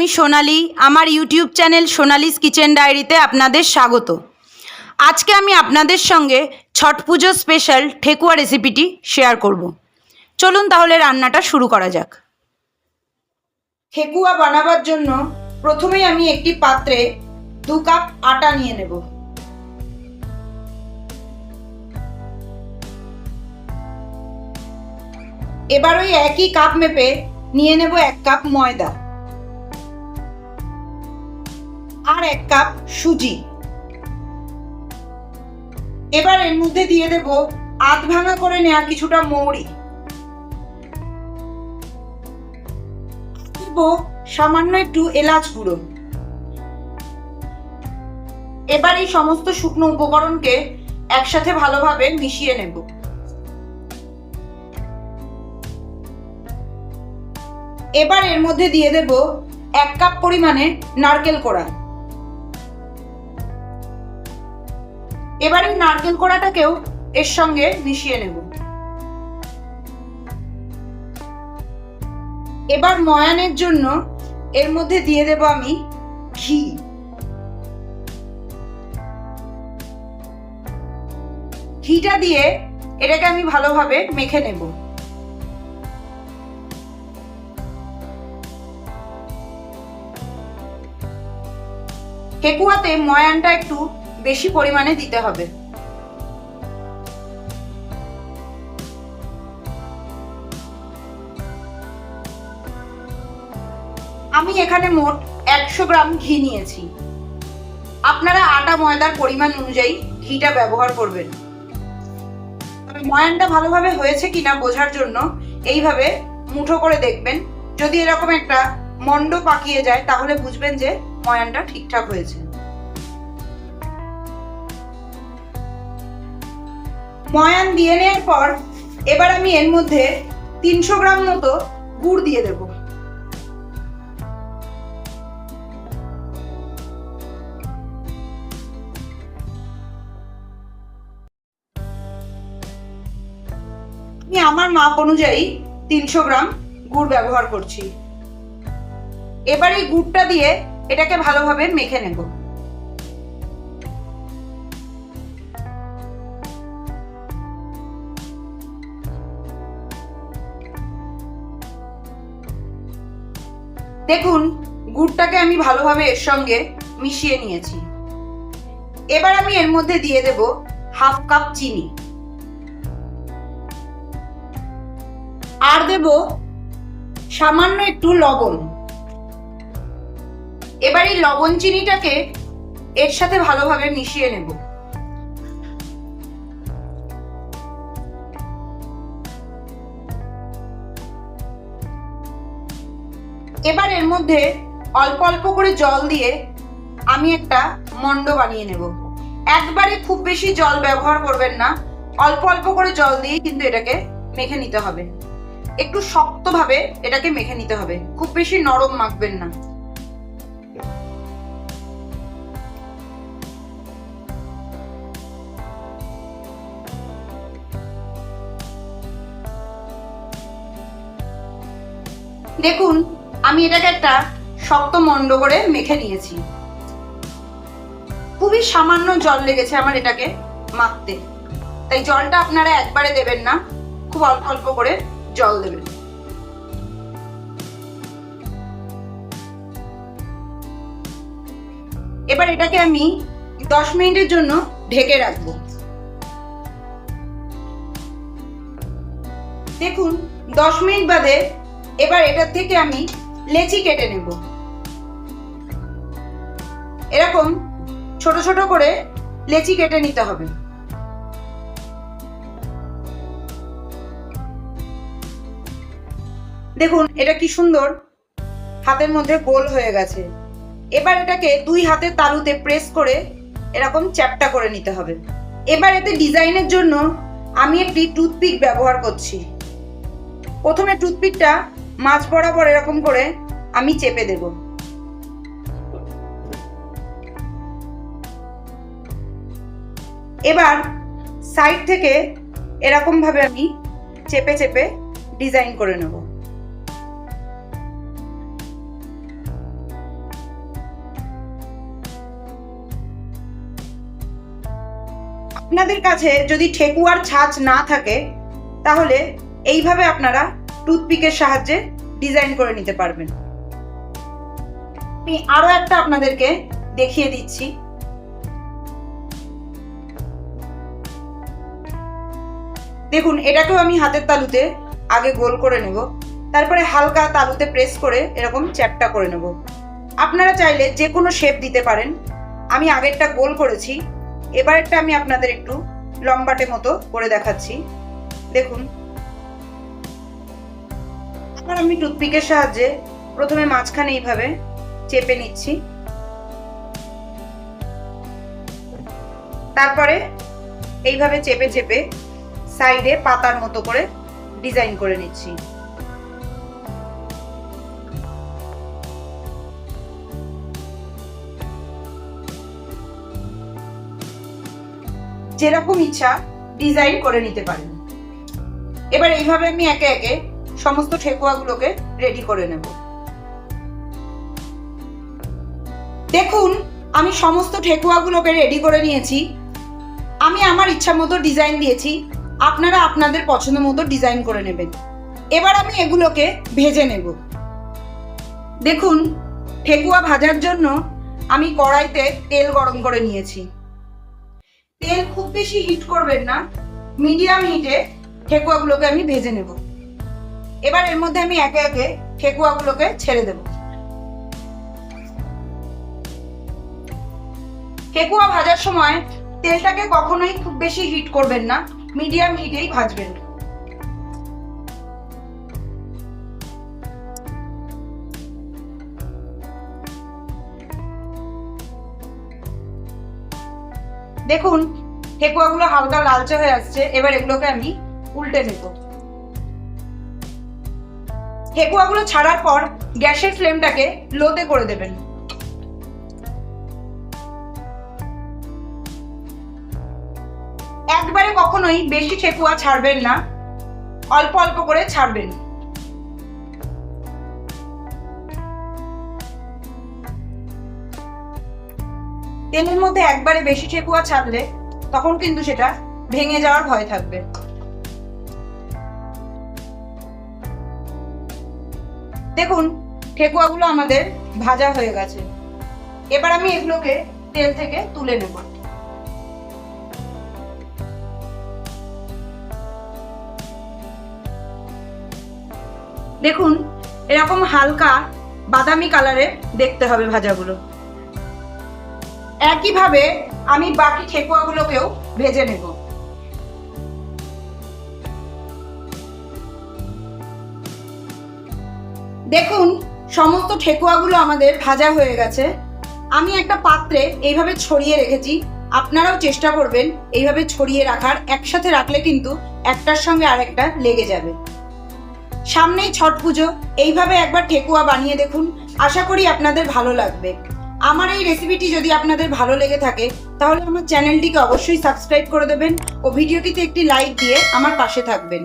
আমি সোনালি, আমার YouTube channel Sonali's kitchen ডায়েরিতে আপনাদের স্বাগত। আজকে আমি আপনাদের সঙ্গে ছট পুজো স্পেশাল ঠেকুয়া রেসিপিটি শেয়ার করব। চলুন তাহলে রান্নাটা শুরু করা যাক। ঠেকুয়া বানাবার জন্য প্রথমেই আমি একটি পাত্রে দু কাপ আটা নিয়ে নেব। এবার ওই একই কাপ মেপে নিয়ে নেব এক কাপ ময়দা। আর এক কাপ সুজি। এবার এর মধ্যে দিয়ে দেব আধ ভাঙা করে নেওয়া কিছুটা মৌরি। সামান্য একটু এলাচ গুঁড়ো। এবার এই সমস্ত শুকনো উপকরণকে একসাথে ভালোভাবে মিশিয়ে নেব। এবার এর মধ্যে দিয়ে দেব এক কাপ পরিমাণে নারকেল কোড়া। এবার এই নারকেল কোড়াটাকেও এর সঙ্গে মিশিয়ে নেব। এবার ময়ানের জন্য এর মধ্যে দিয়ে দেব আমি ঘি। ঘিটা দিয়ে এটাকে আমি ভালোভাবে মেখে নেব। ঠেকুয়াতে ময়ানটা একটু বেশি পরিমাণে দিতে হবে। আমি এখানে মোট একশো গ্রাম ঘি নিয়েছি। আপনারা আটা ময়দার পরিমাণ অনুযায়ী ঘিটা ব্যবহার করবেন। তবে ময়ানটা ভালোভাবে হয়েছে কিনা বোঝার জন্য এইভাবে মুঠো করে দেখবেন। যদি এরকম একটা মন্ড পাকিয়ে যায়, তাহলে বুঝবেন যে ময়ানটা ঠিকঠাক হয়েছে। ময়ান দিয়ে নেওয়ার পর এবার আমি এর মধ্যে তিনশো গ্রাম মতো গুড় দিয়ে দেব। আমি আমার মাপ অনুযায়ী তিনশো গ্রাম গুড় ব্যবহার করছি। এবার এই গুড়টা দিয়ে এটাকে ভালোভাবে মেখে নেব। দেখুন, গুড়টাকে আমি ভালোভাবে এর সঙ্গে মিশিয়ে নিয়েছি। এবার আমি এর মধ্যে দিয়ে দেব হাফ কাপ চিনি। আর দেব সামান্য একটু লবণ। এবার এই লবণ চিনিটাকে এর সাথে ভালোভাবে মিশিয়ে নেব। এবার এর মধ্যে অল্প অল্প করে জল দিয়ে আমি একটা মন্ড বানিয়ে নেব। একবারে খুব বেশি জল ব্যবহার করবেন না। অল্প অল্প করে জল দিয়ে কিন্তু এটাকে মেখে নিতে হবে। একটু শক্তভাবে এটাকে মেখে নিতে হবে। খুব বেশি নরম মাখবেন না। দেখুন আমি এটাকে একটা শক্ত মন্ড করে মেখে নিয়েছি। খুবই সামান্য জল লেগেছে আমার এটাকে মাখতে। তাই জলটা আপনারা একবারে দেবেন না, খুব অল্প অল্প করে জল দেবেন। এবার এটাকে আমি দশ মিনিটের জন্য ঢেকে রাখব। দেখুন, দশ মিনিট বাদে এবার এটার থেকে আমি লেচি কেটে নেব। এরকম ছোট ছোট করে লেচি কেটে নিতে হবে। দেখুন, এটা কি সুন্দর। হাতের মধ্যে গোল হয়ে গেছে। এবার এটাকে দুই হাতের তালুতে প্রেস করে এরকম চ্যাপটা করে নিতে হবে। এবার এতে ডিজাইনের জন্য আমি একটি টুথপিক ব্যবহার করছি। প্রথমে টুথপিকটা মাছ বরাবর এরকম করে আমি চেপে দেব। এবার সাইড থেকে এরকমভাবে আমি চেপে চেপে ডিজাইন করে নেব। আপনাদের কাছে যদি ঠেকুয়ার ছাঁচ না থাকে, তাহলে এইভাবে আপনারা টুথপিকের সাহায্যে ডিজাইন করে নিতে পারবেন। আমি আরও একটা আপনাদেরকে দেখিয়ে দিচ্ছি। দেখুন, এটাকেও আমি হাতের তালুতে আগে গোল করে নেব। তারপরে হালকা তালুতে প্রেস করে এরকম চ্যাপটা করে নেব। আপনারা চাইলে যে কোনো শেপ দিতে পারেন। আমি আগেরটা গোল করেছি। এবারেরটা আমি আপনাদের একটু লম্বাটে মতো করে দেখাচ্ছি। দেখুন এবার আমি টুথপিকের সাহায্যে প্রথমে মাঝখানে এইভাবে চেপে নিচ্ছি। তারপরে এইভাবে চেপে চেপে সাইডে পাতার মতো করে ডিজাইন করে নিচ্ছি। যেরকম ইচ্ছা, ডিজাইন করে নিতে পারেন। এবার এইভাবে আমি একে একে সমস্ত ঠেকুয়াগুলোকে রেডি করে নেব। দেখুন, আমি সমস্ত ঠেকুয়াগুলোকে রেডি করে নিয়েছি। আমি আমার ইচ্ছা মতো ডিজাইন দিয়েছি। আপনারা আপনাদের পছন্দ মতো ডিজাইন করে নেবেন। এবার আমি এগুলোকে ভেজে নেব। দেখুন, ঠেকুয়া ভাজার জন্য আমি কড়াইতে তেল গরম করে নিয়েছি। তেল খুব বেশি হিট করবেন না। মিডিয়াম হিটে ঠেকুয়াগুলোকে আমি ভেজে নেব। এবার এর মধ্যে আমি একে একে ঠেকুয়াগুলোকে ছেড়ে দেব। ঠেকুয়া ভাজার সময় তেলটাকে কখনোই খুব বেশি হিট করবেন না মিডিয়াম হিটেই ভাজবেন। দেখুন, ঠেকুয়াগুলো হালকা লালচে হয়ে আসছে, এবার এগুলোকে আমি উল্টে নেব। ঠেকুয়াগুলো ছাড়ার পর গ্যাসের ফ্লেমটাকে লোতে করে দেবেন। একবারে কখনোই বেশি ঠেকুয়া ছাড়বেন না। অল্প অল্প করে ছাড়বেন। তেলের মধ্যে একবারে বেশি ঠেকুয়া ছাড়লে তখন কিন্তু সেটা ভেঙে যাওয়ার ভয় থাকবে। দেখুন, ঠেকুয়াগুলো আমাদের ভাজা হয়ে গেছে। এবার আমি এগুলোকে তেল থেকে তুলে নেব। দেখুন, এরকম হালকা বাদামি কালারের দেখতে হবে ভাজাগুলো। একইভাবে আমি বাকি ঠেকুয়াগুলোকেও ভেজে নেব। দেখুন, সমস্ত ঠেকুয়াগুলো আমাদের ভাজা হয়ে গেছে। আমি একটা পাত্রে এইভাবে ছড়িয়ে রেখেছি। আপনারাও চেষ্টা করবেন এইভাবে ছড়িয়ে রাখার। একসাথে রাখলে কিন্তু একটার সঙ্গে আরেকটা লেগে যাবে। সামনেই ছট পুজো। এইভাবে একবার ঠেকুয়া বানিয়ে দেখুন। আশা করি আপনাদের ভালো লাগবে। আমার এই রেসিপিটি যদি আপনাদের ভালো লেগে থাকে, তাহলে আমার চ্যানেলটিকে অবশ্যই সাবস্ক্রাইব করে দেবেন ও ভিডিওটিতে একটি লাইক দিয়ে আমার পাশে থাকবেন।